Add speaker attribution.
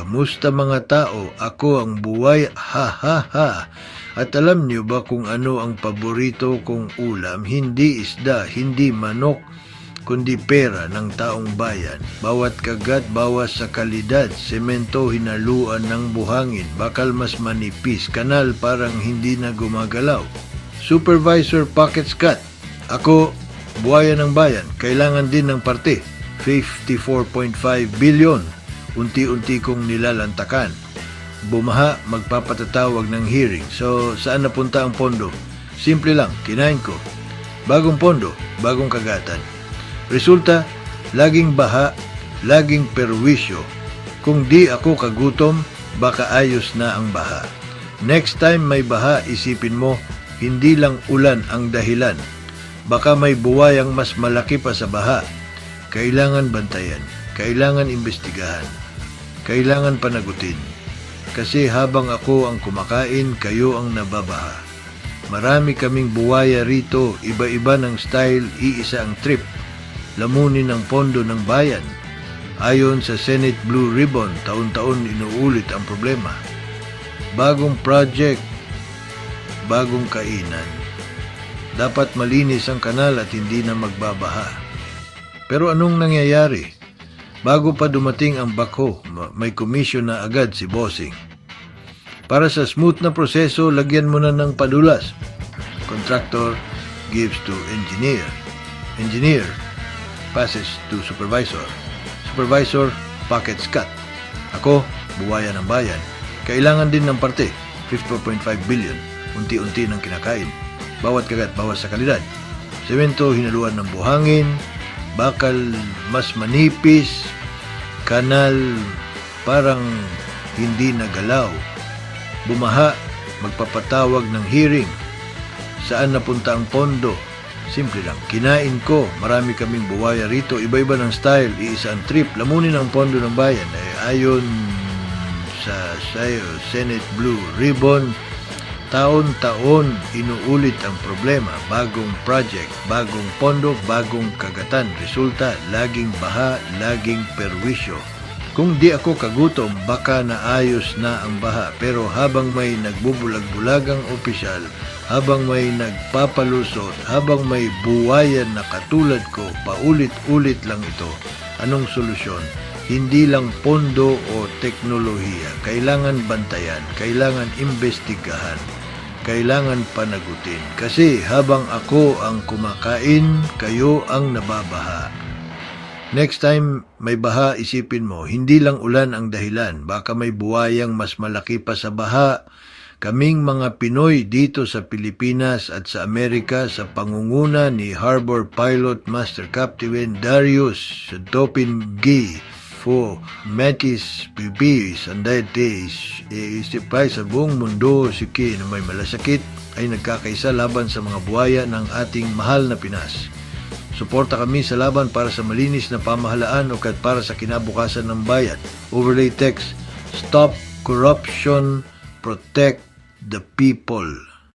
Speaker 1: Kamusta mga tao? Ako ang buhay, ha ha ha. At alam niyo ba kung ano ang paborito kong ulam? Hindi isda, hindi manok, kundi pera ng taong bayan. Bawat kagat, bawas sa kalidad, semento hinaluan ng buhangin, bakal mas manipis, kanal parang hindi na gumagalaw. Supervisor Pockets Cut. Ako, buhaya ng bayan, kailangan din ng parte. 54.5 billion. Unti-unti kong nilalantakan. Bumaha, magpapatatawag ng hearing. So, saan napunta ang pondo? Simple lang, kinain ko. Bagong pondo, bagong kagatan. Resulta, laging baha, laging perwisyo. Kung di ako kagutom, baka ayos na ang baha. Next time may baha, isipin mo, hindi lang ulan ang dahilan. Baka may buwayang mas malaki pa sa baha. Kailangan bantayan, kailangan imbestigahan, kailangan panagutin. Kasi habang ako ang kumakain, kayo ang nababaha. Marami kaming buwaya rito, iba-iba ng style, iisa ang trip. Lamunin ang pondo ng bayan. Ayon sa Senate Blue Ribbon, taon-taon inuulit ang problema. Bagong project, bagong kainan. Dapat malinis ang kanal at hindi na magbabaha. Pero anong nangyayari? Bago pa dumating ang bako, ma- may komisyon na agad si Bossing. Para sa smooth na proseso, lagyan mo na ng padulas. Contractor gives to engineer. Engineer passes to supervisor. Supervisor, pockets cut. Ako, buwaya ng bayan. Kailangan din ng parte, 54.5 billion. Unti-unti ng kinakain. Bawat kagat, bawas sa kalidad. Semento, hinaluan ng buhangin. Bakal, mas manipis. Kanal, parang hindi nagalaw. Bumaha, magpapatawag ng hearing. Saan napunta ang pondo? Simple lang. Kinain ko. Marami kaming buwaya rito. Iba-iba ng style. Iisa ang trip. Lamunin ang pondo ng bayan. Eh, ayon sa sayo, Senate Blue Ribbon, taon-taon inuulit ang problema. Bagong project, bagong pondo, bagong kagatan. Resulta, laging baha, laging perwisyo. Kung di ako kagutom, baka naayos na ang baha. Pero habang may nagbubulag-bulagang opisyal, habang may nagpapalusot, habang may buwayan na katulad ko, paulit-ulit lang ito, anong solusyon? Hindi lang pondo o teknolohiya. Kailangan bantayan, kailangan imbestigahan, kailangan panagutin. Kasi habang ako ang kumakain, kayo ang nababaha. Next time may baha, isipin mo, hindi lang ulan ang dahilan, baka may buwayang mas malaki pa sa baha. Kaming mga Pinoy dito sa Pilipinas at sa Amerika sa pangunguna ni Harbor Pilot Master Captain Darius Dopin G. Fo Metis Bibi Sandates isipay sa buong mundo si Ki na may malasakit ay nagkakaisa laban sa mga buhaya ng ating mahal na Pinas. Suporta kami sa laban para sa malinis na pamahalaan o kat para sa kinabukasan ng bayan. Overlay text, Stop Corruption, Protect the People.